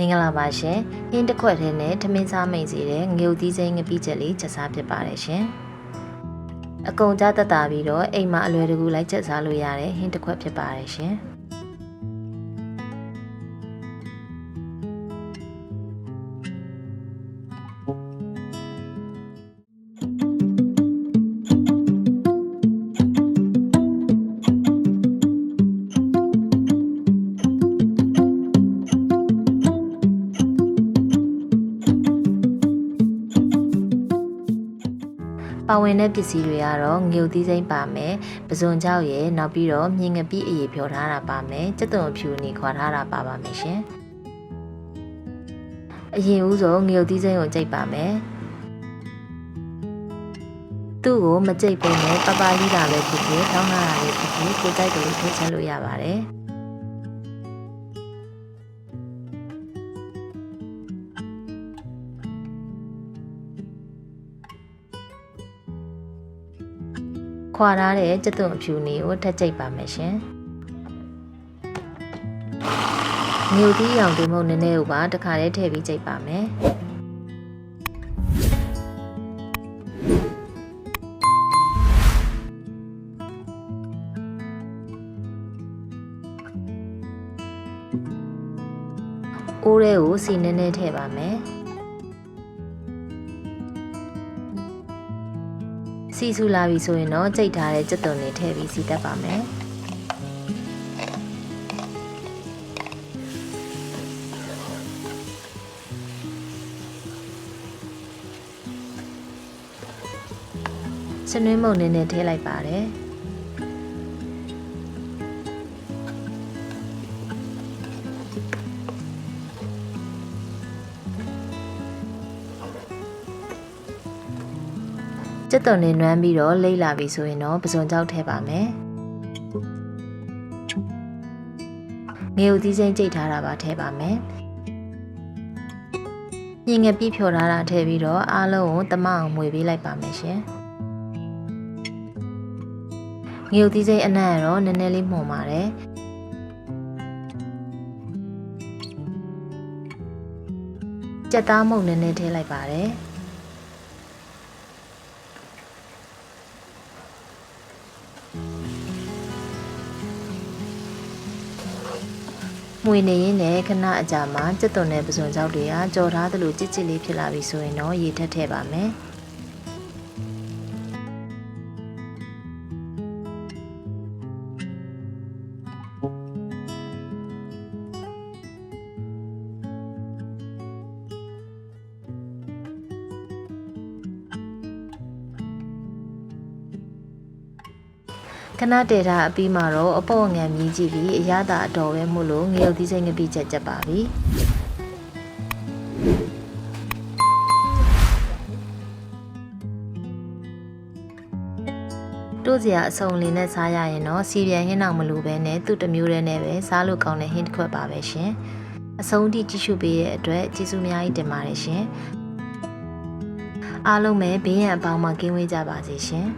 မင်္ဂလာပါရှင်ဟင်းတစ်ခွက်ထဲနဲ့ထမင်းစားမိန်စီတဲ့ငရုတ်သီးစိမ်းငပိချက်လေးချက်စားဖြစ်ပါတယ်ရှင်အကုန်ကြတက်တာပြီးတော့အိမ်မှာအလွယ်တကူလိုက်ချက်စားလို့ရတဲ့ဟင်းတစ်ခွက်ဖြစ်ပါတယ်ရှင် ပါဝင်တဲ့ပစ္စည်းတွေကတော့ငရုတ်သီးစိမ်းပါမယ်ပဇွန်ကြောက်ရယ်နောက်ပြီးတော့မြင်ငပိအရေဖြောထားတာပါမယ်စက်သွန်အဖြူနေခွာထားတာပါပါမယ်ရှင်အရင်ဦးဆုံးငရုတ်သီးစိမ်းကိုကြိတ်ပါမယ်သူ့ကိုမကြိတ်ပေးနဲ့ပပလီတာပဲဖြစ်ဖြစ်ထောင်းလာတာလေးဖြစ်ဖြစ်ကိုကြိုက်တယ်လို့ထုတ်ချက်လို့ရပါတယ် ခွာထားတဲ့စက်သွန်အဖြူနေကိုထပ်ကြိတ်ပါမယ်ရှင်ငရုတ်သီးရောင်တင်မုံနည်းနည်းကိုပါတစ်ခါတည်းထည့်ပြီးကြိတ်ပါမယ်အိုးထဲကိုစီနည်းနည်းထည့်ပါမယ် စီဆူလာပြီဆိုရင်တော့ကြိတ်ထားတဲ့ကြက်သွန်တွေထည့်ပြီးစီတတ်ပါမယ်စနွေးမုံနည်းနည်းထည့်လိုက်ပါတယ် ကြက်သွန်နဲ့နွမ်းပြီးတော့လိမ့်လာပြီဆိုရင်တော့ပစုံကြောက်ထည့်ပါမယ်ငေဦးသီးစိမ်းကြိတ်ထားတာပါထည့်ပါမယ်ညင်ငယ်ပြည့်ဖြော်ထားတာထည့်ပြီးတော့အားလုံးကိုတမအောင်မှွေပေးလိုက်ပါမယ်ရှင်ငေဦးသီးစိမ်းအနံ့ကတော့နည်းနည်းလေးမှုန်ပါတယ်ကြက်သားမုံနည်းနည်းထည့်လိုက်ပါတယ် မှွေနေရင်လည်းခဏအကြာမှာကြက်သွန်နဲ့ပစုံကြောက်တွေကကြော်ထားသလိုကြစ်ကြစ်လေးဖြစ်လာပြီဆိုရင်တော့ရေထက်ထည့်ပါမယ် ခဏတည်တာအပြီးမှာတော့အပေါ့ငံမြည်ကြည့်ပြီးအရသာအတော်ပဲမို့လို့ငရုတ်သီးစိမ်းငပိချက်ချက်ပါပြီတို့စရာအစုံလေးနဲ့စားရရင်တော့စီပြန်ဟင်းအောင်မလိုပဲနဲ့သူ့တစ်မျိုးတည်းနဲ့ပဲစားလို့ကောင်းတဲ့ဟင်းတစ်ခွက်ပါပဲရှင်အဆုံးထိကြည့်ရှုပေးတဲ့အတွက်ကျေးဇူးအများကြီးတင်ပါတယ်ရှင်အားလုံးပဲဘေးရန်အပေါင်းမှာကင်းဝေးကြပါစေရှင်